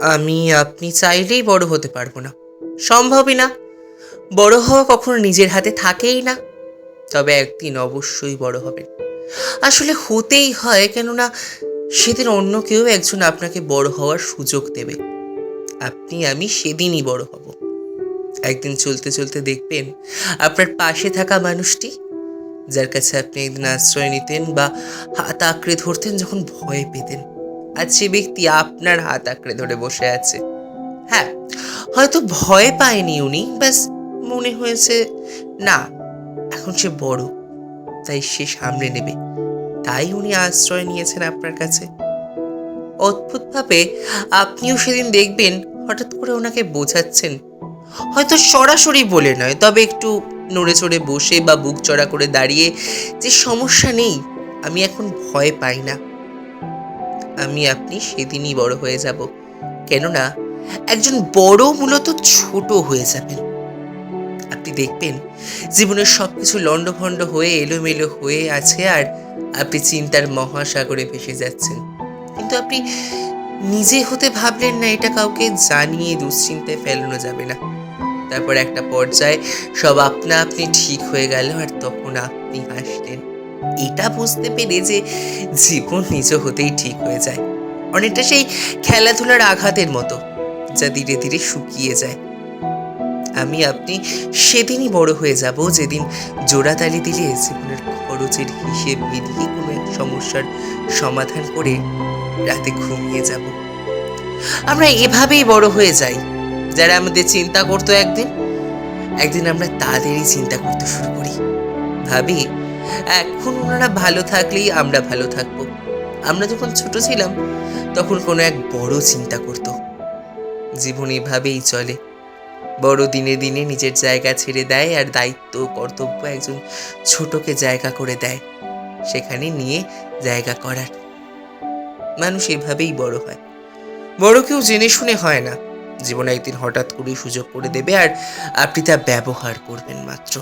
আমি আপনি চাইলেই বড় হতে পারব না। সম্ভবই না। বড় হওয়া কখনো নিজের হাতে থাকেই না। তবে একদিন অবশ্যই বড় হবেন। আসলে হতেই হয়, কেননা সেদিন অন্য কেউ একজন আপনাকে বড় হওয়ার সুযোগ দেবে। আপনি, আমি সেদিনই বড় হব। একদিন চলতে চলতে দেখবেন আপনার পাশে থাকা মানুষটি, যার কাছে আপনি একদিন আশ্রয় নিতেন বা হাত আঁকড়ে ধরতেন, যখন ভয় পেতেন। আর সে ব্যক্তি আপনার হাত আঁকড়ে ধরে বসে আছে। হ্যাঁ হয়তো ভয় পায়নি উনি, ব্যাস মনে হয়েছে, না, এখন সে বড়, তাই সে সামলে নেবে। তাই উনি আশ্রয় নিয়েছেন আপনার কাছে। অদ্ভুতভাবে আপনিও সেদিন দেখবেন, হঠাৎ করে ওনাকে বোঝাচ্ছেন। হয়তো সরাসরি বলে নয়, তবে একটু নড়ে চড়ে বসে বা বুক চড়া করে দাঁড়িয়ে যে সমস্যা নেই, আমি এখন ভয় পাই না। আমি আপনি সেদিনই বড় হয়ে যাব। কেননা, একজন বড় মূলত ছোট হয়ে যাবেন। আপনি দেখবেন, জীবনের সব কিছু লণ্ডভণ্ড হয়ে এলোমেলো হয়ে আছে আর আপনি চিন্তার মহাসাগরে ভেসে যাচ্ছেন। কিন্তু আপনি নিজে হতে ভাবলেন না, এটা কাউকে জানিয়ে দুশ্চিন্তায় ফেলানো যাবে না। তারপর একটা পর্যায়ে সব আপনা আপনি ঠিক হয়ে গেল আর তখন আপনি হাসলেন। এটা বুঝতে পেরে যে জীবন নিজ হতেই ঠিক হয়ে যায়। অনেকটা সেই খেলাধুলার আঘাতের মতো, যা ধীরে ধীরে শুকিয়ে যায়। আমি, আপনি সেদিনই বড় হয়ে যাব যেদিন জোড়াতালি দিলে জীবনের খরচের হিসেব মিলিয়ে কোনো এক সমস্যার সমাধান করে রাতে ঘুমিয়ে যাব। আমরা এভাবেই বড় হয়ে যাই। যারা আমাদের চিন্তা করতো একদিন একদিন আমরা তাদেরই চিন্তা করতে শুরু করি। ভাবি এখন ওনারা ভালো থাকলেই আমরা ভালো থাকব। আমরা যখন ছোট ছিলাম, তখন কোনো এক বড় চিন্তা করত। জীবন এভাবেই চলে। বড় দিনে দিনে নিজের জায়গা ছেড়ে দেয় আর দায়িত্ব, কর্তব্য একজন ছোটকে জায়গা করে দেয়। সেখানে নিয়ে জায়গা করার। মানুষ এভাবেই বড় হয়। বড় কেউ জেনে শুনে হয় না। জীবনে একদিন হঠাৎ করেই সুযোগ করে দেবে আর আপনি তা ব্যবহার করবেন মাত্র।